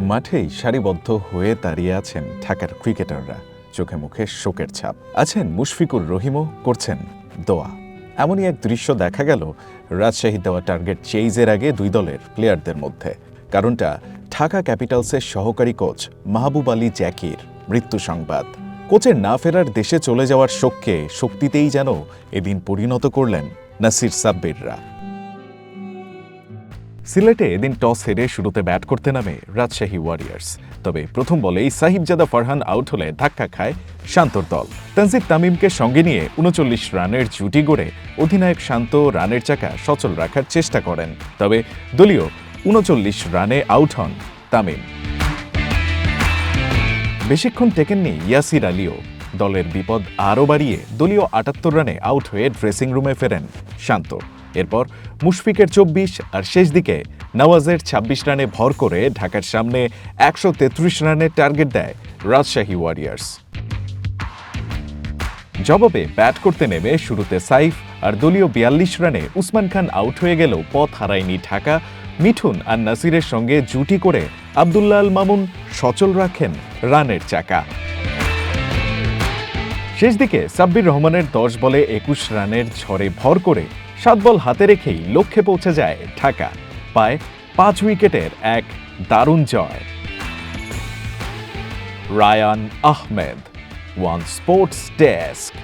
মাঠেই সারিবদ্ধ হয়ে দাঁড়িয়ে আছেন ঢাকার ক্রিকেটাররা। চোখে মুখে শোকের ছাপ। আছেন মুশফিকুর রহিমও করছেন দোয়া। এমনই এক দৃশ্য দেখা গেল রাজশাহী দেওয়া টার্গেট চেইজের আগে দুই দলের প্লেয়ারদের মধ্যে। কারণটা, ঢাকা ক্যাপিটালসের সহকারী কোচ মাহবুব আলী জ্যাকির মৃত্যু সংবাদ। কোচের না ফেরার দেশে চলে যাওয়ার শোককে শক্তিতেই যেন এদিন পরিণত করলেন নাসির সাব্বিররা। সিলেটে এদিন টস হেরে শুরুতে ব্যাট করতে নামে রাজশাহী ওয়ারিয়ার্স। তবে প্রথম বলেই সাহিবজাদা ফারহান আউট হলে ধাক্কা খায় শান্তর দল। তানজিদ তামিমকে সঙ্গে নিয়ে উনচল্লিশ রানের জুটি গড়ে অধিনায়ক শান্ত রানের চাকা সচল রাখার চেষ্টা করেন। তবে দলীয় উনচল্লিশ রানে আউট হন তামিম। বেশিক্ষণ টেকেননি ইয়াসির আলীও। দলের বিপদ আরও বাড়িয়ে দলীয় আটাত্তর রানে আউট হয়ে ড্রেসিং রুমে ফেরেন শান্ত। এরপর মুশফিকের চব্বিশ আর শেষ দিকে নওয়াজের ২৬ রানে ভর করে ঢাকার সামনে একশো তেত্রিশ রানের টার্গেট দেয় রাজশাহী ওয়ারিয়ার্স। জবাবে ব্যাট করতে নেমে শুরুতে সাইফ আর দলীয় বিয়াল্লিশ রানে উসমান খান আউট হয়ে গেলেও পথ হারায়নি ঢাকা। মিঠুন আর নাসিরের সঙ্গে জুটি করে আবদুল্লাহ আল মামুন সচল রাখেন রানের চাকা। শেষ দিকে সাব্বির রহমানের দশ বলে একুশ রানের ঝড়ে ভর করে সাত বল হাতে রেখেই লক্ষ্যে পৌঁছে যায় ঢাকা। পায় পাঁচ উইকেটের এক দারুণ জয়। Rayan Ahmed, one sports desk.